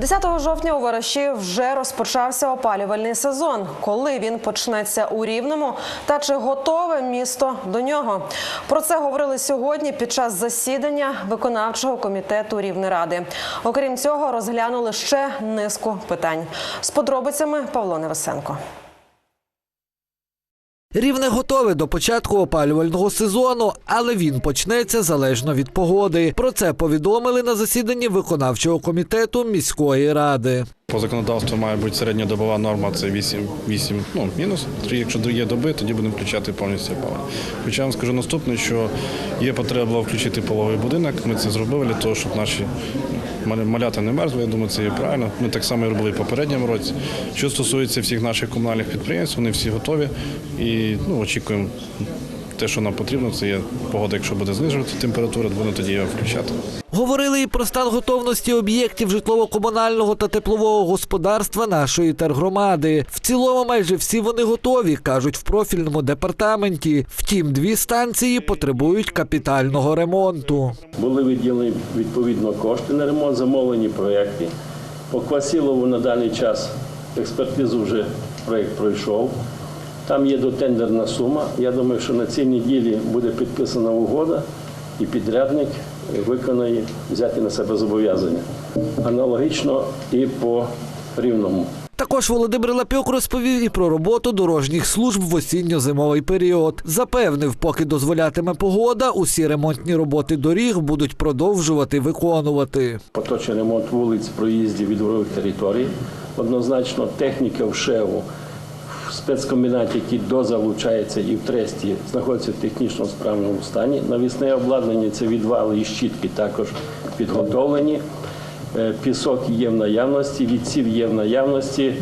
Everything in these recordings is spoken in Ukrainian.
10 жовтня у Вараші вже розпочався опалювальний сезон. Коли він почнеться у Рівному та чи готове місто до нього? Про це говорили сьогодні під час засідання виконавчого комітету Рівнеради. Окрім цього, розглянули ще низку питань. З подробицями Павло Невесенко. Рівне готове до початку опалювального сезону, але він почнеться залежно від погоди. Про це повідомили на засіданні виконавчого комітету міської ради. По законодавству має бути середньодобова норма це 8, 8 ну, мінус. Якщо є доби, тоді будемо включати повністю опалення. Хоча я вам скажу наступне, що є потреба включити половий будинок. Ми це зробили для того, щоб наші маля- малята не мерзли. Я думаю, це є правильно. Ми так само і робили в попередньому році. Що стосується всіх наших комунальних підприємств, вони всі готові і ну, очікуємо. Те, що нам потрібно, це є погода. Якщо буде знижувати температура, будемо тоді її включати. Говорили і про стан готовності об'єктів житлово-комунального та теплового господарства нашої тергромади. В цілому майже всі вони готові, кажуть в профільному департаменті. Втім, дві станції потребують капітального ремонту. Були виділені відповідно кошти на ремонт, замовлені проєкти. По Квасілову на даний час експертизу вже проєкт пройшов. Там є дотендерна сума. Я думаю, що на цій неділі буде підписана угода і підрядник виконає взяти на себе зобов'язання. Аналогічно і по рівному. Також Володимир Лапюк розповів і про роботу дорожніх служб в осінньо-зимовий період. Запевнив, поки дозволятиме погода, усі ремонтні роботи доріг будуть продовжувати виконувати. Поточний ремонт вулиць, проїздів від дворових територій. Однозначно, техніка в ШЕУ в спецкомбінаті, який дозалучається і в тресті, знаходиться в технічно справному стані. Навісне обладнання це відвали і щітки також підготовлені. Е, Пісок є в наявності, відсів є в наявності.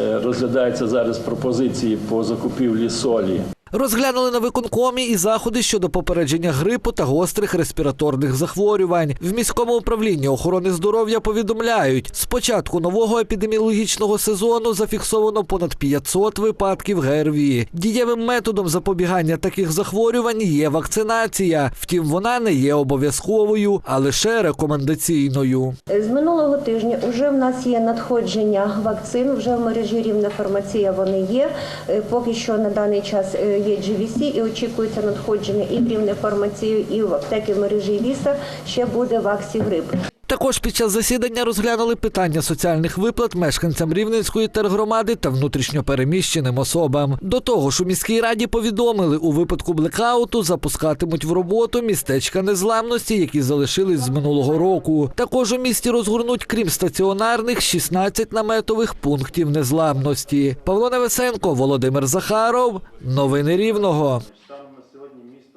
Е, Розглядаються зараз пропозиції по закупівлі солі. Розглянули на виконкомі і заходи щодо попередження грипу та гострих респіраторних захворювань. В міському управлінні охорони здоров'я повідомляють, з початку нового епідеміологічного сезону зафіксовано понад 500 випадків ГРВІ. Дієвим методом запобігання таких захворювань є вакцинація. Втім, вона не є обов'язковою, а лише рекомендаційною. З минулого тижня вже в нас є надходження вакцин. Вже в мережі рівна фармація вони є. Е, Поки що на даний час е, є GVC і очікується надходження і в рівне фармацію, і в аптеки в мережі Віса. Ще буде ваксі грип. Також під час засідання розглянули питання соціальних виплат мешканцям Рівненської тергромади та внутрішньопереміщеним особам. До того ж, у міській раді повідомили, у випадку блекауту запускатимуть в роботу містечка незламності, які залишились з минулого року. Також у місті розгорнуть, крім стаціонарних, 16 наметових пунктів незламності. Павло Невесенко, Володимир Захаров. Новини Рівного.